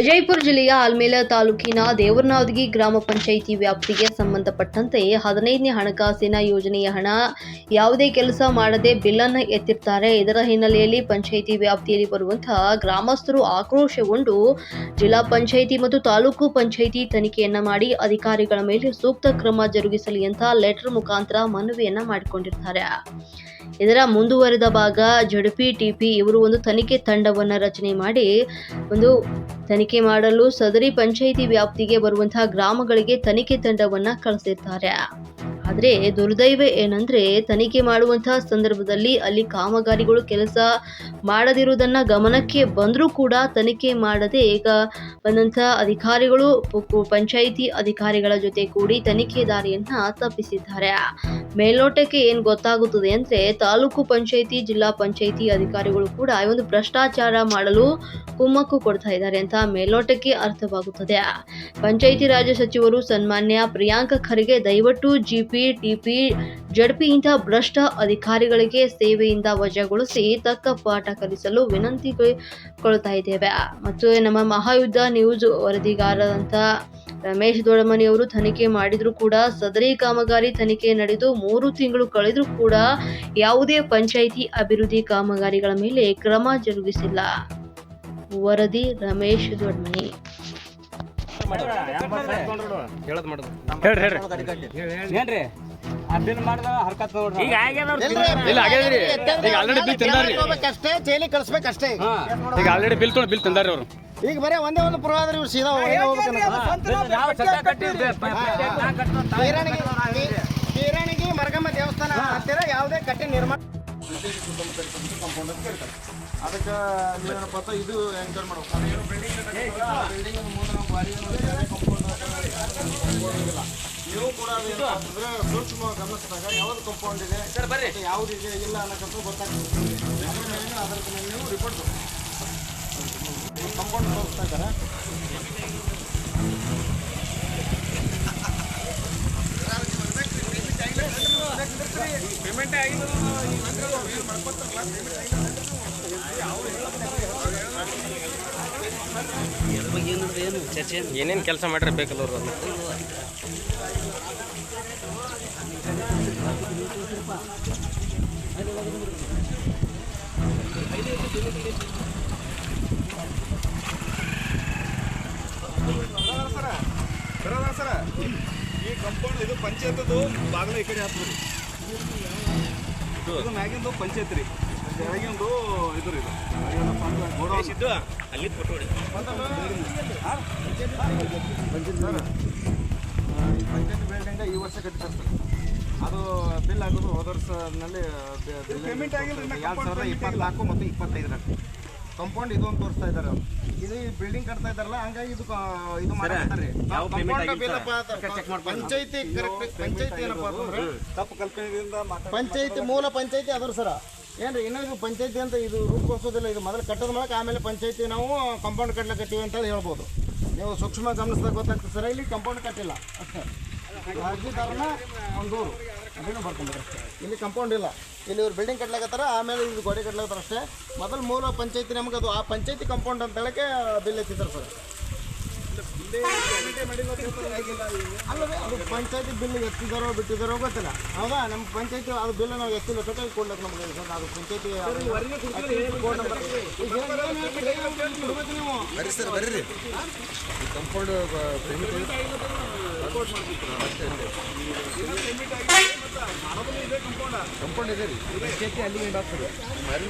ವಿಜಯಪುರ ಜಿಲ್ಲೆಯ ಆಲ್ಮೇಲ ತಾಲೂಕಿನ ದೇವರನಾದಗಿ ಗ್ರಾಮ ಪಂಚಾಯಿತಿ ವ್ಯಾಪ್ತಿಗೆ ಸಂಬಂಧಪಟ್ಟಂತೆ ಹದಿನೈದನೇ ಹಣಕಾಸಿನ ಯೋಜನೆಯ ಹಣ ಯಾವುದೇ ಕೆಲಸ ಮಾಡದೆ ಬಿಲ್ಲನ್ನು ಎತ್ತಿರ್ತಾರೆ. ಇದರ ಹಿನ್ನೆಲೆಯಲ್ಲಿ ಪಂಚಾಯಿತಿ ವ್ಯಾಪ್ತಿಯಲ್ಲಿ ಬರುವಂತಹ ಗ್ರಾಮಸ್ಥರು ಆಕ್ರೋಶಗೊಂಡು ಜಿಲ್ಲಾ ಪಂಚಾಯಿತಿ ಮತ್ತು ತಾಲೂಕು ಪಂಚಾಯಿತಿ ತನಿಖೆಯನ್ನ ಮಾಡಿ ಅಧಿಕಾರಿಗಳ ಮೇಲೆ ಸೂಕ್ತ ಕ್ರಮ ಜರುಗಿಸಲಿ ಅಂತ ಲೆಟರ್ ಮುಖಾಂತರ ಮನವಿಯನ್ನ ಮಾಡಿಕೊಂಡಿರ್ತಾರೆ. ಇದರ ಮುಂದುವರೆದ ಭಾಗ, ಜಡಪಿ, ಟಿಪಿ ಇವರು ಒಂದು ತನಿಖೆ ತಂಡವನ್ನು ರಚನೆ ಮಾಡಿ, ಒಂದು ತನಿಖೆ ಮಾಡಲು ಸದರಿ ಪಂಚಾಯಿತಿ ವ್ಯಾಪ್ತಿಗೆ ಬರುವಂತಹ ಗ್ರಾಮಗಳಿಗೆ ತನಿಖೆ ತಂಡವನ್ನು ಕಳಿಸಿರ್ತಾರೆ ಆದರೆ ದುರ್ದೈವ ಏನಂದ್ರೆ ತನಿಖೆ ಮಾಡುವಂತಹ ಸಂದರ್ಭದಲ್ಲಿ ಅಲ್ಲಿ ಕಾಮಗಾರಿಗಳು ಕೆಲಸ ಮಾಡದಿರುವುದನ್ನ ಗಮನಕ್ಕೆ ಬಂದರೂ ಕೂಡ ತನಿಖೆ ಮಾಡದೆ ಈಗ ಬಂದಂಥ ಅಧಿಕಾರಿಗಳು ಪಂಚಾಯಿತಿ ಅಧಿಕಾರಿಗಳ ಜೊತೆ ಕೂಡಿ ತನಿಖೆ ದಾರಿಯನ್ನ ತಪ್ಪಿಸಿದ್ದಾರೆ. ಮೇಲ್ನೋಟಕ್ಕೆ ಏನು ಗೊತ್ತಾಗುತ್ತದೆ ಅಂದರೆ ತಾಲೂಕು ಪಂಚಾಯಿತಿ, ಜಿಲ್ಲಾ ಪಂಚಾಯಿತಿ ಅಧಿಕಾರಿಗಳು ಕೂಡ ಈ ಒಂದು ಭ್ರಷ್ಟಾಚಾರ ಮಾಡಲು ಕುಮ್ಮಕ್ಕು ಕೊಡ್ತಾ ಇದ್ದಾರೆ ಅಂತ ಮೇಲ್ನೋಟಕ್ಕೆ ಅರ್ಥವಾಗುತ್ತದೆ. ಪಂಚಾಯಿತಿ ರಾಜ್ಯ ಸಚಿವರು ಸನ್ಮಾನ್ಯ ಪ್ರಿಯಾಂಕ ಖರ್ಗೆ ದಯವಿಟ್ಟು ಜಿಪಿ ಟಿಪಿ ಜಡ್ಪಿ ಇಂತಹ ಭ್ರಷ್ಟ ಅಧಿಕಾರಿಗಳಿಗೆ ಸೇವೆಯಿಂದ ವಜಾಗೊಳಿಸಿ ತಕ್ಕ ಪಾಠ ಕಲಿಸಲು ವಿನಂತಿಗೊಳ್ತಾ ಇದ್ದೇವೆ. ಮತ್ತು ನಮ್ಮ ಮಹಾಯುದ್ಧ ನ್ಯೂಸ್ ವರದಿಗಾರರಂತ ರಮೇಶ್ ದೊಡಮನಿ ಅವರು ತನಿಖೆ ಮಾಡಿದ್ರು ಕೂಡ ಸದರಿ ಕಾಮಗಾರಿ ತನಿಖೆ ನಡೆದು ಮೂರು ತಿಂಗಳು ಕಳೆದರೂ ಕೂಡ ಯಾವುದೇ ಪಂಚಾಯಿತಿ ಅಭಿವೃದ್ಧಿ ಕಾಮಗಾರಿಗಳ ಮೇಲೆ ಕ್ರಮ ಜರುಗಿಸಿಲ್ಲ. ವರದಿ ರಮೇಶ್ ದೊಡ್ಮನಿ ಹೇಳ್ರಿ ಹೇಳ್ರಿ. ಏನ್ರಿ? ಆ ಬಿಲ್ ಮಾಡಿದ ಹರ್ಕತ್ ನೋಡ್ರಿ ಈಗ ಇಲ್ಲ ಆಗ್ಯದ್ರಿ ಈಗ ಆಲ್ರೆಡಿ ಬಿಲ್ ತಂದಾರ್ರಿ. ಅಷ್ಟೇ ಜೈಲಿ ಅಷ್ಟೇ. ಈಗ ಆಲ್ರೆಡಿ ಬಿಲ್ ತೊಗೊಂಡು ಬಿಲ್ ತಂದಾರ್ರಿ ಅವರು. ಈಗ ಬರೀ ಒಂದೇ ಒಂದು ಪುರ ಆದ್ರೆ ಇವ್ರು ಸೀದಾ ಕೀರಾಣಿಗೆ ಮರಗಮ್ಮ ದೇವಸ್ಥಾನ ಹತ್ತಿರ ಯಾವುದೇ ಕಟ್ಟೆ ನಿರ್ಮಾಣ ಅದಕ್ಕೆ ನೀವೇನಪ್ಪ ಅಂತ ಇದು ಎಂಕರ್ ಮಾಡ್ಬೇಕು ಅದೇನು ಬಿಲ್ಡಿಂಗ್ ಬಿಲ್ಡಿಂಗ್ ಮುಂದೆ ನಾವು ಬಾರಿ ನೀವು ಕೂಡ ಅದು ಅಂದ್ರೆ ಸೂಕ್ಷ್ಮ ಗಮನಿಸಿದಾಗ ಯಾವ್ದು ಕಂಪೌಂಡ್ ಇದೆ ಬರ್ರಿ. ಯಾವ್ದು ಇದೆ ಇಲ್ಲ ಅನ್ನೋಕ್ಕಂತೂ ಗೊತ್ತಾಗ್ತದೆ. ಅದ್ರ ಮೇಲೆ ಅದ್ರ ಮೇಲೆ ನೀವು ರಿಪೋರ್ಟ್ ಕಂಪೌಂಡ್ ತೋರಿಸ್ತಾ ಇದ್ದಾರೆ. ಏನೇನು ಕೆಲಸ ಮಾಡ್ರೆ ಬೇಕಲ್ಲ ಅವ್ರು ಸರ ಈ ಕಂಪೌಂಡ್ ಇದು ಪಂಚಾಯತದು ಬಾಗಿಲ ಈ ಕಡೆ ಹಾಕ್ಬೋದು ಇದು ಮ್ಯಾಗಿಂದು ಪಂಚಾಯತ್ ರೀ ಕೆಳಗಿಂದು ಇದು ರೀ ಇದು. ಅಲ್ಲಿ ಫೋಟೋ ಸರ್ ಈ ಪಂಚಾಯತ್ ಬಿಲ್ಡಿಂಗ್ ಈ ವರ್ಷ ಕಟ್ಟಿದ್ದಾರೆ ಸರ್ ಅದು ಬಿಲ್ ಆಗೋದು ಹೋದ ವರ್ಷನಲ್ಲಿ ಪೇಮೆಂಟ್ ಆಗಿಲ್ಲ ಎರಡು ಸಾವಿರದ ಇಪ್ಪತ್ನಾಲ್ಕು ಮತ್ತು ಇಪ್ಪತ್ತೈದರ ಕಂಪೌಂಡ್ ಇದು ಅಂತ ತೋರಿಸ್ತಾ ಇದ್ದಾರೆ. ಇದು ಈ ಬಿಲ್ಡಿಂಗ್ ಕಟ್ತಾ ಇದ್ದಾರಲ್ಲ ಹಂಗಾಗಿ ಇದು ಇದು ಮಾಡ್ತಾರೆ ಪಂಚಾಯತಿ ಕರೆಕ್ಟ್ ಪಂಚಾಯತಿ ಏನಪ್ಪ ಅಂತಂದ್ರೆ ತಪ್ಪು ಕಲ್ಪನೆಯಿಂದ ಪಂಚಾಯತಿ ಮೂಲ ಪಂಚಾಯತಿ ಅದ್ರ ಸರ ಏನ್ರಿ, ಇನ್ನೂ ಪಂಚಾಯತಿ ಅಂತ ಇದು ರೂಪಿಸೋದಿಲ್ಲ ಇದು ಮೊದಲು ಕಟ್ಟದ ಮೂಲಕ ಆಮೇಲೆ ಪಂಚಾಯತಿ ನಾವು ಕಾಂಪೌಂಡ್ ಕಟ್ಲಕತ್ತೀವಿ ಅಂತ ಹೇಳಿ ಹೇಳ್ಬೋದು. ನೀವು ಸೂಕ್ಷ್ಮ ಗಮನಿಸಿದಾಗ ಗೊತ್ತಾಗ್ತದೆ ಸರ್, ಇಲ್ಲಿ ಕಂಪೌಂಡ್ ಕಟ್ಟಿಲ್ಲ. ಅಷ್ಟೇ ಅರ್ಜಿದಾರನ ಒಂದು ಅದನ್ನು ಬರ್ಕೊಂಡ್ರೆ ಇಲ್ಲಿ ಕಂಪೌಂಡ್ ಇಲ್ಲ. ಇಲ್ಲಿ ಇವ್ರು ಬಿಲ್ಡಿಂಗ್ ಕಟ್ಲಾಕತ್ತಾರ, ಆಮೇಲೆ ಇದು ಗೋಡೆ ಕಟ್ಲಾಕತ್ತಾರ ಅಷ್ಟೇ. ಮೊದಲು ಮೂಲ ಪಂಚಾಯತಿ ನಮ್ಗೆ ಅದು ಆ ಪಂಚಾಯತಿ ಕಂಪೌಂಡ್ ಅಂತ ಹೇಳಕ್ಕೆ ಬಿಲ್ ಎತ್ತಿದ್ದಾರೆ ಸರ್. ಅಲ್ಲವೇ ಅದು ಪಂಚಾಯತಿ ಬಿಲ್ ಎತ್ತಿದಾರೋ ಬಿಟ್ಟಿದಾರೋ ಗೊತ್ತಿಲ್ಲ. ಹೌದಾ? ನಮ್ಮ ಪಂಚಾಯತಿ ಅದು ಬಿಲ್ ನಾವು ಎತ್ತಿಲ್ಲ ಟೋಟಲ್ ಕೊಡ್ಲಕ್ಕೆ ನಮಗೆ. ಸರ್ ಅದು ಪಂಚಾಯತಿ ಬರ್ರಿ ಸರ್ ಬರ್ರಿ. ಕಂಪೌಂಡ್ ಕಂಪೌಂಡ್ ಇದೆ ರೀ.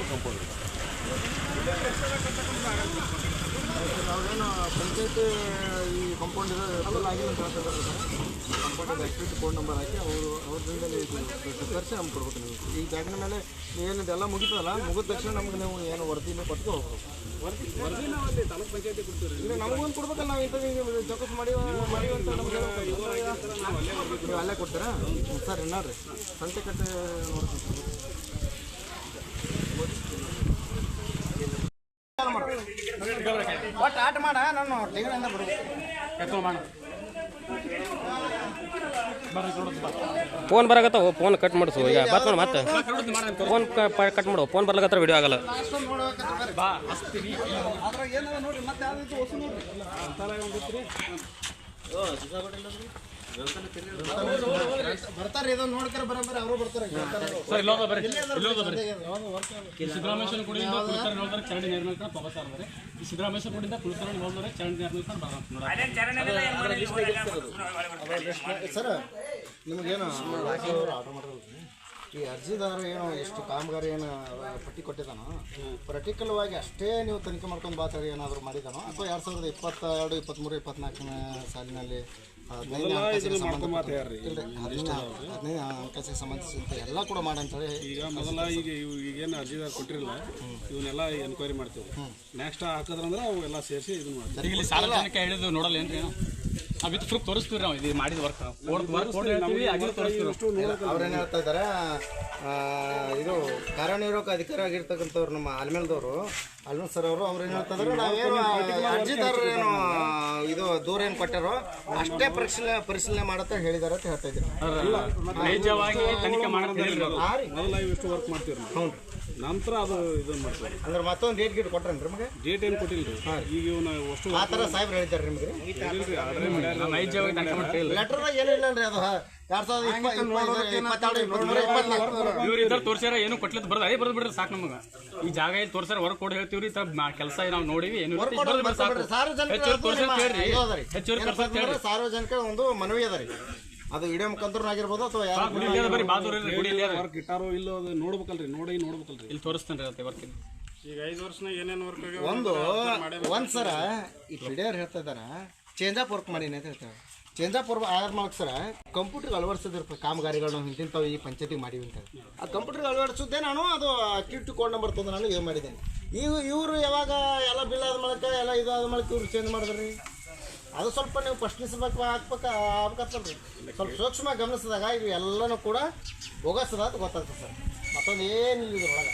ಕಂಪೌಂಡ್ ನಾವೇನು ಪಂಚಾಯತಿ ಈ ಕಂಪೌಂಡ್ ಆಗಿಲ್ಲ ಅಂತ ಸರ್. ಕಂಪೌಂಡ್ ಆಕ್ಟಿವಿಟಿ ಕೋಡ್ ನಂಬರ್ ಹಾಕಿ ಅವರು ತರಿಸಿ ನಮ್ಗೆ ಕೊಡ್ಬೇಕು ನೀವು. ಈ ಜಾಗದ ಮೇಲೆ ಏನಿದೆ ಎಲ್ಲ ಮುಗಿತದಲ್ಲ ಮುಗಿದ ತಕ್ಷಣ ನಮ್ಗೆ ನೀವು ಏನು ವರದಿನ ಕೊಟ್ಟು ಇಲ್ಲ ನಮಗೊಂದು ಕೊಡ್ಬೇಕಲ್ಲ ನಾವು ಇಂಥ ಚೌಕಸ್ ಮಾಡಿ ಮಾಡಿ ಅಂತ ನಮ್ಗೆ ನೀವು ಅಲ್ಲೇ ಕೊಡ್ತೀರಾ? ಸರ್ ಏನಾರ್ರಿ ಸಂತೆ ಕಟ್ಟೆ ನೋಡ್ತೀನಿ ಆಟ ಮಾಡ ನಾನು ಟೈಗರಿಂದ ಬಿಡು ಮಾಡ ಫೋನ್ ಬರಾಕತ್ತಾವ ಫೋನ್ ಕಟ್ ಮಾಡಿಸು. ಈಗ ಬಾತ್ ಮಾಡು ಮತ್ತೆ. ಫೋನ್ ಕಟ್ ಮಾಡು. ಫೋನ್ ಬರ್ಲಾಕತ್ರ ವಿಡಿಯೋ ಆಗಲ್ಲ. ಅದ್ರಾಗ ಬರ್ತಾರೆ ಇದನ್ನ ನೋಡ್ತಾರೆ ಬರಬರ ಅವರು ಬರ್ತಾರೆ. ಸರ್ ಇಲ್ಲೋದ ಬರ್ರಿ. ಇಲ್ಲೋದ ಬರ್ರಿ. ಸಿದ್ದರಾಮೇಶ್ವರ ಗುಡಿಯಿಂದ ಕುಳಿತರ ನೋಡಿದ್ರೆ ಚರಂಡಿ ನಿರ್ಮಿಸ್ಕೊಂಡು ಪವಸಾರ ಬರೆ ಈ ಸಿದ್ದರಾಮೇಶ್ವರ ಗುಡಿಯಿಂದ ಕುಳಿತರ ನೋಡಿದ್ರೆ ಚರಂಡಿ ನಿರ್ಮಿಸ್ಕೊಂಡು ಬರ ಸರ್ ನಿಮಗೇನು ಈ ಅರ್ಜಿದಾರ ಏನು ಎಷ್ಟು ಕಾಮಗಾರಿ ಏನು ಪಟ್ಟಿ ಕೊಟ್ಟಿದ್ದಾನೋ ಪ್ರಟಿಕಲ್ವಾಗಿ ಅಷ್ಟೇ ನೀವು ತನಿಖೆ ಮಾಡ್ಕೊಂಡು ಬಾತಾಡಿ ಏನಾದರೂ ಮಾಡಿದಾನೋ ಅಥವಾ ಎರಡು ಸಾವಿರದ ಇಪ್ಪತ್ತೆರಡು ಇಪ್ಪತ್ತ್ಮೂರು ಇಪ್ಪತ್ನಾಲ್ಕನೇ ಸಾಲಿನಲ್ಲಿ ಹದಿನೈದು ಹದಿನೈದು ಹಣಕಾಸಿಗೆ ಸಂಬಂಧಿಸಿದಂತೆ ಎಲ್ಲ ಕೂಡ ಮಾಡಂತಾರೆ ಈಗ ಮೊದಲ ಈಗ ಇವು ಈಗೇನು ಅರ್ಜಿದಾರ ಕೊಟ್ಟಿರಲ್ಲ ಇವನ್ನೆಲ್ಲ ಎನ್ಕ್ವೈರಿ ಮಾಡ್ತೀವಿ ನೆಕ್ಸ್ಟ್ ಹಾಕಿದ್ರಂದ್ರೆ ಅವು ಎಲ್ಲ ಸೇರಿಸಿ ಇದನ್ನ ಮಾಡ್ತೀವಿ. ಸಾರ್ವಜನಿಕ ಹೇಳಿದ್ದು ನೋಡಲ್ಲ ಏನ್ರಿ? ಆ ವಿತ್ ಪ್ರೂಫ್ ತೋರಿಸ್ತೀವಿ ನಾವು. ಇದು ಮಾಡಿದ ವರ್ಕ್ ವರ್ಕ್ ಅವ್ರೇನು ಹೇಳ್ತಾ ಇದ್ದಾರೆ ಇದು ಕಾರ್ಯನಿರ್ವಾಹಕ ಅಧಿಕಾರ ಆಗಿರ್ತಕ್ಕಂಥವ್ರು ನಮ್ಮ ಆಲ್ಮೇಲ್ದವರು ಆಲ್ಮೇಲ್ ಸರ್ ಅವರು ಅವ್ರು ಏನು ಹೇಳ್ತಾ ಇದ್ದಾರೆ ನಾವೇನು ಅರ್ಜಿದಾರರು ಏನು ಇದು ದೂರ ಏನು ಕೊಟ್ಟಾರೋ ಅಷ್ಟೇ ಪರಿಶೀಲನೆ ಪರಿಶೀಲನೆ ಮಾಡತ್ತ ಹೇಳಿದಾರೆ ಅಂತ ಹೇಳ್ತಾ ಇದ್ದೀನಿ. ನೈಜವಾಗಿ ತನಿಖೆ ಇವಿಷ್ಟು ವರ್ಕ್ ಮಾಡ್ತೀವಿ ಹ್ಞೂ ನಂತರ ಅದು ಇದನ್ನ ಮಾಡ್ತೀವಿ. ಅಂದ್ರೆ ಮತ್ತೊಂದು ಡೇಟ್ ಗೀಟ್ ಕೊಟ್ರೇನ್ರಿ ನಿಮಗೆ? ಡೇಟ್ ಏನು ಕೊಟ್ಟಿಲ್ರಿ ಈಗ ಇವನು ಅಷ್ಟು ಆ ಥರ ಸಾಹೇಬ್ರು ಹೇಳ್ತಾರೆ ನಿಮಗೆ. ನೈಜವಾಗಿ ಲೆಟರ್ದಾಗ ಏನು ಇಲ್ಲ. ರೀ ಅದು. ಎರಡು ಸಾವಿರದ ಇವ್ರು ಇದ್ದಾರೆ ತೋರ್ಸ್ಯಾರ ಏನು ಕೊಟ್ಲತ್ ಬರ್ದ ಅದೇ ಬರ್ದು ಬಿಡ್ರಿ ಸಾಕು ನಮಗ. ಈ ಜಾಗ ಇಲ್ಲಿ ತೋರ್ಸ್ಯಾರ ವರ್ಕ್ ಕೊಡ್ ಹೇಳ್ತೀವಿ ಈ ಕೆಲಸ ನಾವು ನೋಡಿವಿ ಏನು ಸಾರ್ವಜನಿಕ ಅಂತಂದ್ರೆ ಒಂದು ಮನವಿ ಅದ ರೀ. ಅದು ವಿಡಿಯೋ ಮುಖಾಂತರ ಆಗಿರ್ಬೋದು ಅಥವಾ ಯಾರು ಗುಡಿ ಇಲ್ಲಿ ಇಲ್ಲಿ ವರ್ಕ್ ಇಟ್ಟಾರೋ ಇಲ್ಲೋ ಅದು ನೋಡ್ಬೇಕಲ್ರಿ ನೋಡಿ ನೋಡ್ಬೇಕಲ್ರಿ. ಇಲ್ಲಿ ತೋರಿಸ್ತೇನೆ ರೀ ವರ್ಕ್ ಈಗ ಐದು ವರ್ಷನಾಗ ಏನೇನು ವರ್ಕ್ ಒಂದು ಒಂದ್ಸರ ಈ ಹೇಳ್ತಾ ಇದಾರ ಚೇಂಜ್ ಆಫ್ ವರ್ಕ್ ಮಾಡೀನಿ ಅಂತ ಹೇಳ್ತಾರೆ. ಚೇಂಜ್ ಆಫ್ ವರ್ಕ್ ಆಗ ಮಾಡಕ್ ಸರ, ಕಂಪ್ಯೂಟರ್ ಅಳವಡಿಸೋದಿರ್ತಾರೆ ಕಾಮಗಾರಿಗಳನ್ನ ಹಿಂತಿಂತಾವು ಈ ಪಂಚಾಯತಿ ಮಾಡಿವಿ ಅಂತ ಆ ಕಂಪ್ಯೂಟರ್ ಅಳವಡಿಸಿದ್ದೆ ನಾನು, ಅದು ಕಿಟ್ಟು ಕೋಡ್ ನಂಬರ್ ತಂದು ನಾನು ಇದು ಮಾಡಿದ್ದೇನೆ. ಈಗ ಇವರು ಯಾವಾಗ ಎಲ್ಲ ಬಿಲ್ ಆದ ಮೂಲಕ ಎಲ್ಲ ಇದಾದ ಮೂಲಕ ಇವ್ರು ಚೇಂಜ್ ಮಾಡಿದ್ರಿ? ಅದು ಸ್ವಲ್ಪ ನೀವು ಪ್ರಶ್ನಿಸಬೇಕು, ಹಾಕ್ಬೇಕು ಆಗ್ಬೇಕಲ್ರಿ ಸ್ವಲ್ಪ ಸೂಕ್ಷ್ಮ ಗಮನಿಸಿದಾಗ ಇವು ಎಲ್ಲನೂ ಕೂಡ ಹೋಗಸದ ಅಂತ ಗೊತ್ತಾಗ್ತದೆ ಸರ್. ಮತ್ತೊಂದು ಏನು ಇದ್ರೊಳಗೆ.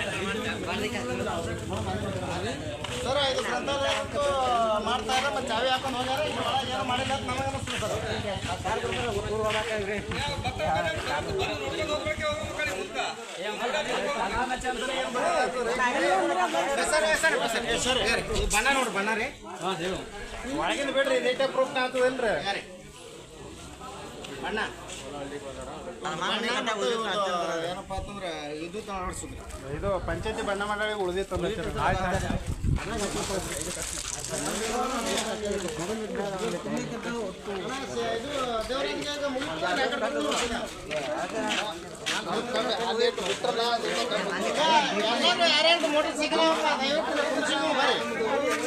ಸರ್ ಇದು ಗ್ರಂಥಾಲಯ ಅಂತೂ ಮಾಡ್ತಾ ಮತ್ತೆ ಚಾವಿ ಹಾಕೊಂಡು ಹೋಗ್ಯಾರ. ಇಲ್ಲಿ ಒಳಗೆ ಏನೋ ಮಾಡಿಲ್ಲ ಅಂತ ನಮಗೆ ಸರ್. ಬಣ್ಣ ನೋಡ್ರಿ ಬಣ್ಣ ರೀ ಒಳಗಿನ ಬಿಡ್ರಿ ನೀಟ ಪ್ರೂಫ್ ಆಗ್ತದೇನ್ರಿ ಬಣ್ಣ ಏನಪ್ಪಾ ಅಂತಂದ್ರೆ ಇದು ಅಳವಡಿಸಿದ್ರಿ ಇದು ಪಂಚಾಯತಿ ಬಣ್ಣ ಮಾಡಿ ಉಳಿದಿತ್ತು ಯಾರ್ಯಾರು ಮೋಟರ್ ಸೈಕಲ್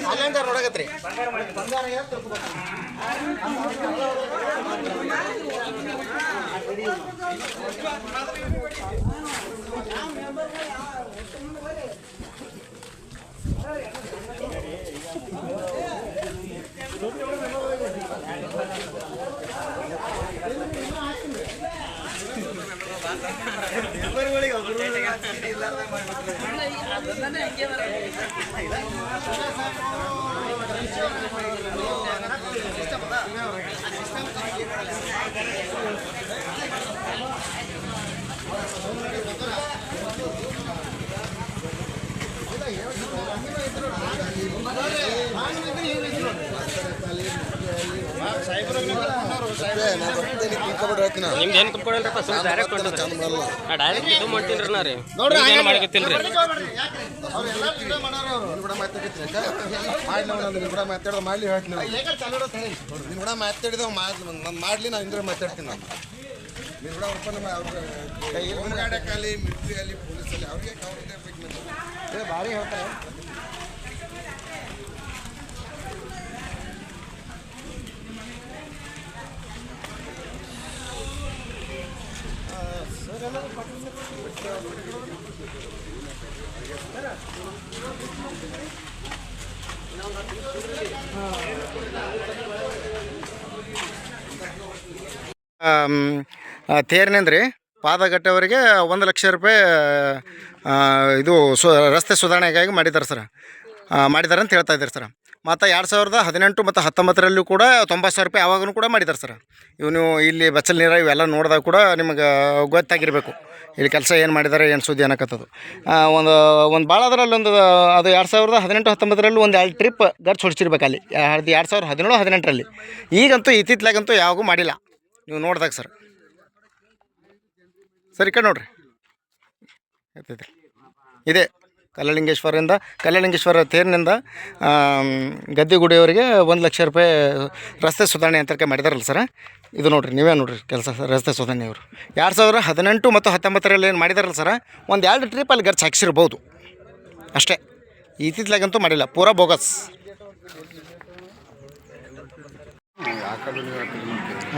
ಅಲ್ಲಿಂದ ನೋಡಕತ್ರಿ. ಬಂಗಾರ ಏನ್ ನಿಮ್ದು ಏನು ಕಂಪ್ಕೊಂಡಿಲ್ರಪ್ಪ ಸುಮ್ಮನೆ ಡೈರೆಕ್ಟ್ ಹೊಂಟಿದ್ರಿ ಡೈರೆಕ್ಟ್ ಇದು ಮಾಡ್ತೀನಿ ನಾ ರೀ. ನೋಡ್ರಿ ಏನು ಮಾಡಕತ್ತಿಲ್ರಿ ಅವ್ರೆಲ್ಲ ವಿಡಿಯೋ ಮಾಡಾರ. ಅವರು ಕೂಡ ಮಾತಾಡಿದ್ರೆ ಮಾಡಿ ನಾವು ಮಾತಾಡೋದು ಮಾಡಲಿ ಹೇಳ್ತೀನಿ ನಾನು. ಲೇಖನ ಚಾಲೂ ಇರುತ್ತೆ ಕೂಡ ಮಾತಾಡಿದ ನಾನು ಮಾಡ್ಲಿ ನಾನು ಇಂದ್ರೆ ಮಾತಾಡ್ತೀನಿ ನಾನು. ನೀವು ಕೂಡ ಒಪ್ಪಂದ ಅವ್ರ ಹೋಮ್ಗಾರ್ಡಕ್ಕಾಗಲಿ ಮಿಲಿಟ್ರಿ ಆಗಲಿ ಪೊಲೀಸಲ್ಲಿ ಅವ್ರಿಗೆ ಭಾರಿ ಹೇಳ್ತಾರೆ. ಸರ್ ಆಮ್, ಆ, ತೇರಿನಿಂದ ರೀ ಪಾದಗಟ್ಟೆವರೆಗೆ ಒಂದು ಲಕ್ಷ ರೂಪಾಯಿ ಇದು ಸು ರಸ್ತೆ ಸುಧಾರಣೆಗಾಗಿ ಮಾಡಿದ್ದಾರೆ ಸರ್. ಮಾಡಿದ್ದಾರೆ ಅಂತ ಹೇಳ್ತಾ ಇದ್ದಾರೆ ಸರ್. ಮತ್ತು ಎರಡು ಸಾವಿರದ ಹದಿನೆಂಟು ಮತ್ತು ಹತ್ತೊಂಬತ್ತರಲ್ಲೂ ಕೂಡ ತೊಂಬತ್ತು ಸಾವಿರ ರೂಪಾಯಿ ಆವಾಗೂ ಕೂಡ ಮಾಡಿದ್ದಾರೆ ಸರ್. ಇವು ನೀವು ಇಲ್ಲಿ ಬಚ್ಚಲ್ ನೀರ ಇವೆಲ್ಲ ನೋಡಿದಾಗ ಕೂಡ ನಿಮಗೆ ಗೊತ್ತಾಗಿರಬೇಕು. ಇಲ್ಲಿ ಕೆಲಸ ಏನು ಮಾಡಿದ್ದಾರೆ ಏನು ಸುದ್ದಿ ಅನ್ನಕತ್ತದು. ಒಂದು ಒಂದು ಭಾಳ ಅದರಲ್ಲಿ ಒಂದು, ಅದು ಎರಡು ಸಾವಿರದ ಹದಿನೆಂಟು ಹತ್ತೊಂಬತ್ತರಲ್ಲಿ ಒಂದು ಎರಡು ಟ್ರಿಪ್ ಗರ್ಚ್ ಹೊಡಿಸಿರ್ಬೇಕು ಅಲ್ಲಿ. ಎರಡು ಸಾವಿರದ ಹದಿನೇಳು, ಹದಿನೆಂಟರಲ್ಲಿ. ಈಗಂತೂ ಇತ್ತಿತ್ತಲಾಗಂತೂ ಯಾವಾಗೂ ಮಾಡಿಲ್ಲ. ನೀವು ನೋಡಿದಾಗ ಸರ್. ಸರಿ ಕಣ್ಣು ನೋಡ್ರಿ. ಇದೆ. ಕಲ್ಲಲಿಂಗೇಶ್ವರದಿಂದ ಕಲ್ಲಲಿಂಗೇಶ್ವರ ತೇರಿನಿಂದ ಗದ್ದಿಗುಡಿಯವರೆಗೆ ಒಂದು ಲಕ್ಷ ರೂಪಾಯಿ ರಸ್ತೆ ಸುಧಾರಣೆ ಅಂತರ್ಕೆ ಮಾಡಿದಾರಲ್ಲ ಸರ್? ಇದು ನೋಡಿರಿ ನೀವೇ ನೋಡಿರಿ ಕೆಲಸ ರಸ್ತೆ ಸುಧಾರಣೆ ಅವರು ಎರಡು ಸಾವಿರ ಹದಿನೆಂಟು ಮತ್ತು ಹತ್ತೊಂಬತ್ತರಲ್ಲಿ ಏನು ಮಾಡಿದಾರಲ್ಲ ಸರ್? ಒಂದು ಎರಡು ಟ್ರಿಪ್ ಅಲ್ಲಿ ಖರ್ಚು ಹಾಕ್ಸಿರ್ಬೋದು. ಅಷ್ಟೇ. ಇತ್ತಿತ್ತಲಾಗಂತೂ ಮಾಡಿಲ್ಲ ಪೂರಾ ಬೋಗಸ್.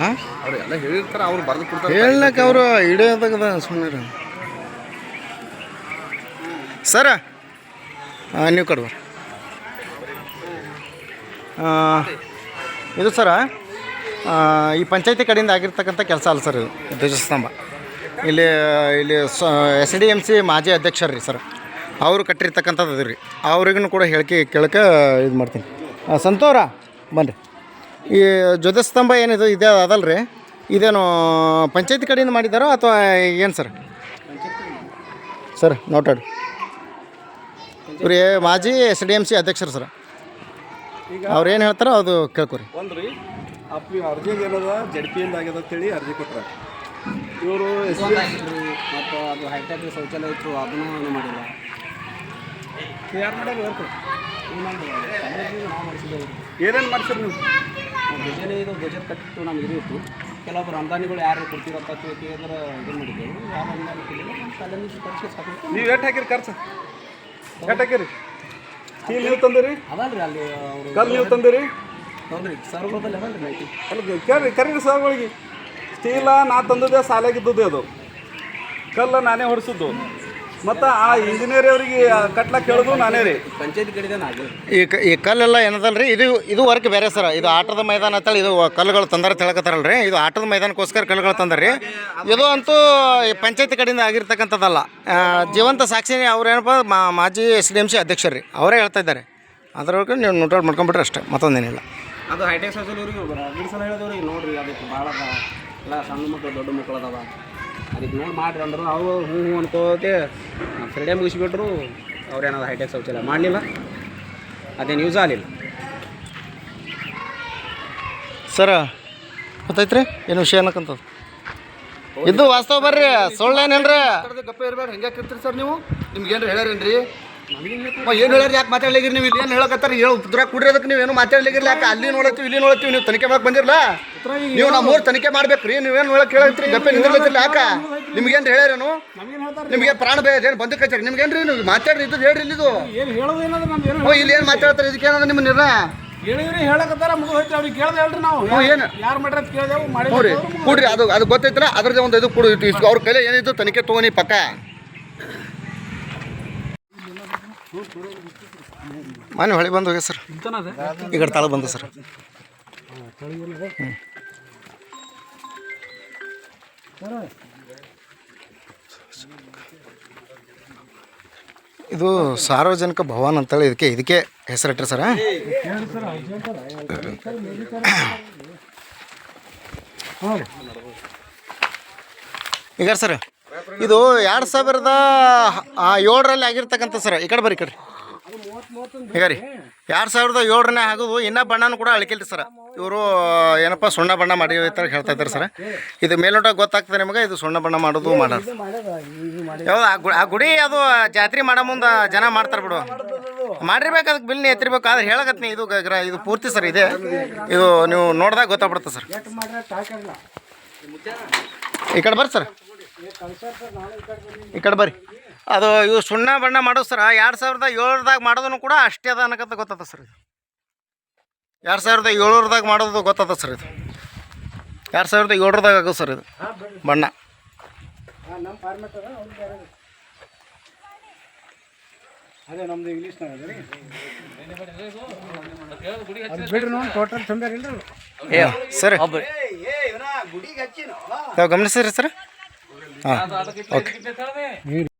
ಹಾಂ? ಅವ್ರು ಎಲ್ಲ ಹೇಳಿರ್ತಾರೆ ಅವ್ರು ಬರೆದು ಕೊಡ್ತಾರೆ. ಹೇಳಕ್ಕೆ ಅವರು ಇಡೋದಾಗ ಸುಮ್ಮನೆ ಸರ ನೀವು ಕಡ್ಬರ್ ಇದು ಸರ ಈ ಪಂಚಾಯತಿ ಕಡೆಯಿಂದ ಆಗಿರ್ತಕ್ಕಂಥ ಕೆಲಸ ಅಲ್ಲ ಸರ್ ಇದು, ಧ್ವಜಸ್ತಂಭ. ಇಲ್ಲಿ ಇಲ್ಲಿ ಸ, ಎಸ್ ಡಿ ಎಂ ಸಿ ಮಾಜಿ ಅಧ್ಯಕ್ಷರು ರೀ ಸರ್. ಅವರು ಕಟ್ಟಿರ್ತಕ್ಕಂಥದ್ದು ಅದು ಅವ್ರಿಗೂ ಕೂಡ ಹೇಳಿಕೆ ಕೇಳಕ್ಕೆ ಇದು ಮಾಡ್ತೀನಿ. ಸಂತೋರ ಬನ್ನಿರಿ ಈ ಧ್ವಜಸ್ತಂಭ ಏನಿದು, ಇದೆ ಅದಲ್ಲ ರೀ ಇದೇನು ಪಂಚಾಯತಿ ಕಡೆಯಿಂದ ಮಾಡಿದ್ದಾರೋ ಅಥವಾ ಏನು ಸರ್? ಸರ್ ನೋಟೆಡ್ ಇವ್ರಿ ಮಾಜಿ ಎಸ್ ಡಿ ಎಂ ಸಿ ಅಧ್ಯಕ್ಷರು ಸರ್. ಅವ್ರು ಏನು ಹೇಳ್ತಾರೋ ಅದು ಕೇಳ್ಕೊರಿ. ಒಂದ್ರಿ ಅಪ್ಪಿ ಅರ್ಜಿಗೆ ಏನದ ಜಡ್ ಪಿ ಇಂದ ಆಗ್ಯದ ಅಂತೇಳಿ ಅರ್ಜಿ ಕೊಟ್ರ. ಇವರು ಎಸ್ ಮತ್ತು ಅದು ಹೈಟೆಕ್ ಶೌಚಾಲಯ ಇತ್ತು ಅದನ್ನು ಮಾಡಿಲ್ಲ. ಯಾರು ಮಾಡ್ಯಾರ ನಾವು ಮಾಡಿಸಿದ್ದೇವೆ ಏನೇನು ಮಾಡ್ಸಿರಿ ನೀವು? ಬಜೆಟ್ ಇದು ಬಜೆಟ್ ಕಟ್ಟಿತ್ತು ನಮ್ಗೆ ಇದು ಇತ್ತು. ಕೆಲವೊಬ್ರು ಅನುದಾನಿಗಳು ಯಾರು ಕೊಡ್ತೀರತ್ತ ಕೇಳಿದ್ರೆ ಇದು ಮಾಡಿದ್ದೆವು. ಯಾರು ಅನುದಾನ ಕೇಳಿದ್ರೆ ನಮ್ಮ ಸಾಕು. ನೀವು ಎಷ್ಟು ಹಾಕಿರಿ ಖರ್ಚು? ಎಷ್ಟು ಹಾಕಿರಿ ಸ್ಟೀಲ್ ನೀವು ತಂದಿರಿ? ಅದಲ್ರಿ ಅಲ್ಲಿ ಅವರು ಕಲ್ಲು ನೀವು ತಂದಿರಿ? ಹೌದ್ರಿ ಸರ್ವದಲ್ಲಿ ಅದಲ್ರಿ ಮಾಹಿತಿ ಅಲ್ಲ ಕರಿ ಕರೀರಿ ಸರ್ಗಳಿಗೆ ಸ್ಟೀಲ ನಾ ತಂದದ್ದೇ ಸಾಲಾಗಿದ್ದದ್ದು ಅದು. ಕಲ್ಲ ನಾನೇ ಹೊಡಿಸಿದ್ದು. ಮತ್ತು ಆ ಇಂಜಿನಿಯರ್ ಅವರಿಗೆ ಕಟ್ಲಕ್ಕೆ ಕೇಳೋದು ನಾನೇ ರೀ. ಪಂಚಾಯತ್ ಆಗಿಲ್ಲ ಈ ಕ ಈ ಕಲ್ಲೆಲ್ಲ ಏನದಲ್ಲ ರೀ ಇದು ಇದು ವರ್ಕ್ ಬೇರೆ ಸರ್. ಇದು ಆಟದ ಮೈದಾನ ಅಂತೇಳಿ ಇದು ಕಲ್ಲುಗಳು ತಂದರೆ ತಿಳ್ಕೊತಾರಲ್ಲ ರೀ ಇದು ಆಟದ ಮೈದಾನಕ್ಕೋಸ್ಕರ ಕಲ್ಲುಗಳು ತಂದಾರ ರೀ ಇದು ಅಂತೂ ಈ ಪಂಚಾಯತ್ ಕಡೆಯಿಂದ ಆಗಿರ್ತಕ್ಕಂಥದ್ದಲ್ಲ. ಆ, ಜೀವಂತ ಸಾಕ್ಷಿನೇ ಅವ್ರು ಏನಪ್ಪ ಮಾ- ಮಾಜಿ ಎಸ್ ಡಿ ಎಂ ಸಿ ಅಧ್ಯಕ್ಷರು ರೀ ಅವರೇ ಹೇಳ್ತಾ ಇದ್ದಾರೆ. ಅದ್ರೊಳಗೆ ನೀವು ನೋಟ್ ಮಾಡ್ಕೊಂಬಿಟ್ರೆ ಅಷ್ಟೇ ಮತ್ತೊಂದೇನಿಲ್ಲ. ಅದು ಹೈಟೆಕ್ ಶೌಚಾಲಯವ್ರಿಗೆ ಎರಡು ಸಲ ಹೇಳಿದವ್ರಿಗೆ ನೋಡ್ರಿ ಅದಕ್ಕೆ ಭಾಳ ಅದ ಎಲ್ಲ ಸಣ್ಣ ಮಕ್ಕಳು ದೊಡ್ಡ ಮಕ್ಕಳು ಅದಾವ ಅದಕ್ಕೆ ನೋಡಿ ಮಾಡ್ರಿ ಅಂದರು. ಅವು ಹ್ಞೂ ಹ್ಞೂ ಅನ್ಕೋತೆ ಫ್ರೀಡೇ ಮುಗಿಸ್ಬಿಟ್ರು. ಅವ್ರೇನಾದ್ರು ಹೈಟೆಕ್ ಶೌಚಾಲಯ ಮಾಡಲಿಲ್ಲ. ಅದೇನು ಯೂಸ್ ಆಗಲಿಲ್ಲ. ಸರ ಗೊತ್ತೈತ್ರಿ ಏನು ವಿಷಯ ಅನ್ನಕ್ಕಂಥದ್ದು ಇದು ವಾಸ್ತವ ಬರ್ರಿ ಸುಳ್ಳೇನಿಲ್ರಿ. ಗಪ್ಪ ಇರ್ಬೇಡ ಹೆಂಗೆ ಇರ್ತೀರಿ ಸರ್ ನೀವು? ನಿಮ್ಗೆ ಏನ್ರಿ ಹೇಳ್ಯಾರೇನ್ರಿ? ಏನು ಹೇಳ್ಯಾರ ಯಾಕೆ ಮಾತಾಡ್ಲಿಗಿರಿ ನೀವು ಇಲ್ಲಿ? ಏನು ಹೇಳಕತ್ತಾರ? ಹೇಳು ಉತ್ತರ ಕೊಡ್ರಿ ನೀವು ಏನು ಮಾತಾಡ್ಲಿಗಿರ್ಲಿ ಯಾಕೆ ಅಲ್ಲಿ ನೋಡತ್ತೀವಿ ಇಲ್ಲಿ ನೋಡತ್ತೀವಿ ನೀವು ತನಿಖೆ ಮಾಡಕ್ಕೆ ಬಂದಿರಲ್ಲ ನೀವು ನಮ್ಮ ತನಿಖೆ ಮಾಡ್ಬೇಕ್ರಿ ನೀವೇನು ಹೇಳಕ್ ಹೇಳತ್ರಿ ಗಪ್ಪೆ ನಿಂದಿರ್ಲತ್ತಿಲ್ಲ ಯಾಕ? ನಿಮ್ಗೇನು ಹೇಳ್ಯಾರೇನು? ನಿಮಗೆ ಪ್ರಾಣ ಭಯ ಏನು ಬಂದು ಕಚ್ಚಾರಿ? ನಿಮ್ಗೇನ್ರಿ ನೀವು ಮಾತಾಡ್ರಿ ಇದು ಹೇಳ್ರಿ ಇಲ್ಲಿದು. ಇಲ್ಲಿ ಏನು ಮಾತಾಡ್ತಾರೆ? ಇದಕ್ಕೆ ಏನದ ನಿಮ್ಮ ನಿರ್ಣಯ? ಹೇಳಿದ್ರಿ ಹೇಳಕತ್ತಾರ ಮುಗಿದು ಹೋಯ್ತು ಅವ್ರಿಗೆ ಕೇಳ್ದೆ ಹೇಳ್ರಿ ನಾವು. ಹ್ಞೂ ಏನು? ಯಾರು ಮಾಡ್ರಿ ಅಂತ ಕೇಳ್ದೆವು ಮಾಡಿ ಹ್ಞೂ ರೀ ಕೊಡ್ರಿ ಅದು ಅದು ಗೊತ್ತೈತ್ರ ಅದ್ರದ್ದು ಒಂದು ಇದು ಕೊಡು ಅವ್ರ ಕೈಲಿ ಏನಿದ್ದು ತನಿಖೆ ತೊಗೊನಿ ಪಕ್ಕ. ಮನೆ ಹೊಳೆ ಬಂದು ಹೋಗ್ಯ ಸರ್. ಈ ಕಡೆ ತಾಳ ಬಂದ ಸರ್. ಇದು ಸಾರ್ವಜನಿಕ ಭವನ್ ಅಂತೇಳಿ ಇದಕ್ಕೆ ಇದಕ್ಕೆ ಹೆಸರಿಟ್ರಿ ಸರ್. ಈಗ ಸರ್ ಇದು ಎರಡು ಸಾವಿರದ ಏಳರಲ್ಲಿ ಆಗಿರ್ತಕ್ಕಂಥ ಸರ್. ಈ ಕಡೆ ಬರ್ರಿ ಕಡ್ರಿ ಕಡೆ ಈಗ ರೀ ಎರಡು ಸಾವಿರದ ಏಳರನೇ ಆಗೋದು ಇನ್ನೂ ಬಣ್ಣನೂ ಕೂಡ ಅಳಿಕಿಲ್ರಿ ಸರ್. ಇವರು ಏನಪ್ಪ ಸುಣ್ಣ ಬಣ್ಣ ಮಾಡಿ ಹೇಳ್ತಾ ಇದ್ದಾರೆ ಸರ್. ಇದು ಮೇಲ್ನೋಟ ಗೊತ್ತಾಗ್ತದೆ ನಿಮಗೆ, ಇದು ಸುಣ್ಣ ಬಣ್ಣ ಮಾಡೋದು ಮಾಡೋದು. ಯಾವ್ದು, ಆ ಗುಡಿ ಅದು ಜಾತ್ರೆ ಮಾಡೋ ಮುಂದೆ ಜನ ಮಾಡ್ತಾರೆ ಬಿಡು. ಮಾಡಿರ್ಬೇಕು ಅದಕ್ಕೆ ಬಿಲ್ನಿ ಎತ್ತಿರ್ಬೇಕು, ಆದ್ರೆ ಹೇಳಕತ್ನಿ ಇದು ಇದು ಪೂರ್ತಿ ಸರ್ ಇದೆ. ಇದು ನೀವು ನೋಡಿದಾಗ ಗೊತ್ತಾಗ್ಬಿಡುತ್ತೆ ಸರ್. ಈ ಕಡೆ ಬರ್ರಿ ಸರ್. ಈ ಕಡೆ ಬರ್ರಿ. ಅದು ಇವು ಸುಣ್ಣ ಬಣ್ಣ ಮಾಡೋದು ಸರ್ ಎರಡು ಸಾವಿರದ ಏಳರದಾಗ ಮಾಡೋದನ್ನು ಕೂಡ ಅಷ್ಟೇ ಅದ ಅನ್ನಕತ್ತ ಗೊತ್ತದ ಸರ್ ಇದು. ಎರಡು ಸಾವಿರದ ಏಳರದಾಗ ಮಾಡೋದು ಗೊತ್ತದ ಸರ್ ಇದು. ಎರಡು ಸಾವಿರದ ಏಳರದಾಗ ಆಗೋದು ಸರ್ ಇದು ಬಣ್ಣ. ಅದೇ ನಮ್ದು ಇಂಗ್ಲೀಷ್ನಾಗ ಸರ್. ಸರ್? ಹಾಂ ಓಕೆ